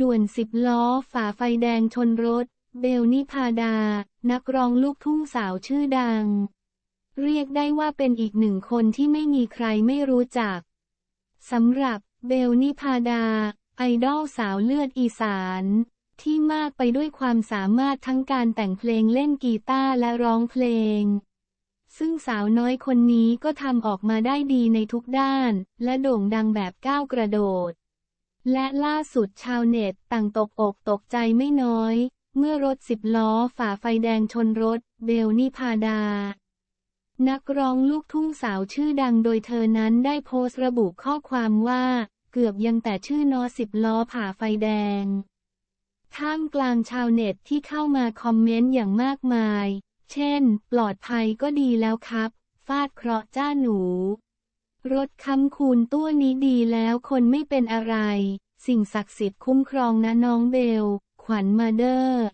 ด่วนสิบล้อฝ่าไฟแดงชนรถ เบลนิพาดา นักร้องลูกทุ่งสาวชื่อดัง เรียกได้ว่าเป็นอีกหนึ่งคนที่ไม่มีใครไม่รู้จักสำหรับเบลนิพาดา ไอดอลสาวเลือดอีสาน ที่มากไปด้วยความสามารถทั้งการแต่งเพลงเล่นกีตาร์และร้องเพลง ซึ่งสาวน้อยคนนี้ก็ทำออกมาได้ดีในทุกด้าน และโด่งดังแบบก้าวกระโดด และล่าสุดชาวเน็ตต่างตกอกตกใจไม่น้อย เมื่อรถสิบล้อฝ่าไฟแดงชนรถ เบลนิพาดา นักร้องลูกทุ่งสาวชื่อดังโดยเธอนั้นได้โพสต์ระบุข้อความว่า เกือบยังแต่ชื่อนอสิบล้อผ่าไฟแดง ท่ามกลางชาวเน็ตที่เข้ามาคอมเมนต์อย่างมากมาย เช่น ปลอดภัยก็ดีแล้วครับ ฟาดเคราะห์จ้าหนู รถค้ำคูณตัวนี้ดีแล้วคนไม่เป็นอะไร สิ่งศักดิ์สิทธิ์คุ้มครองนะน้องเบล ขวัญมาเดอร์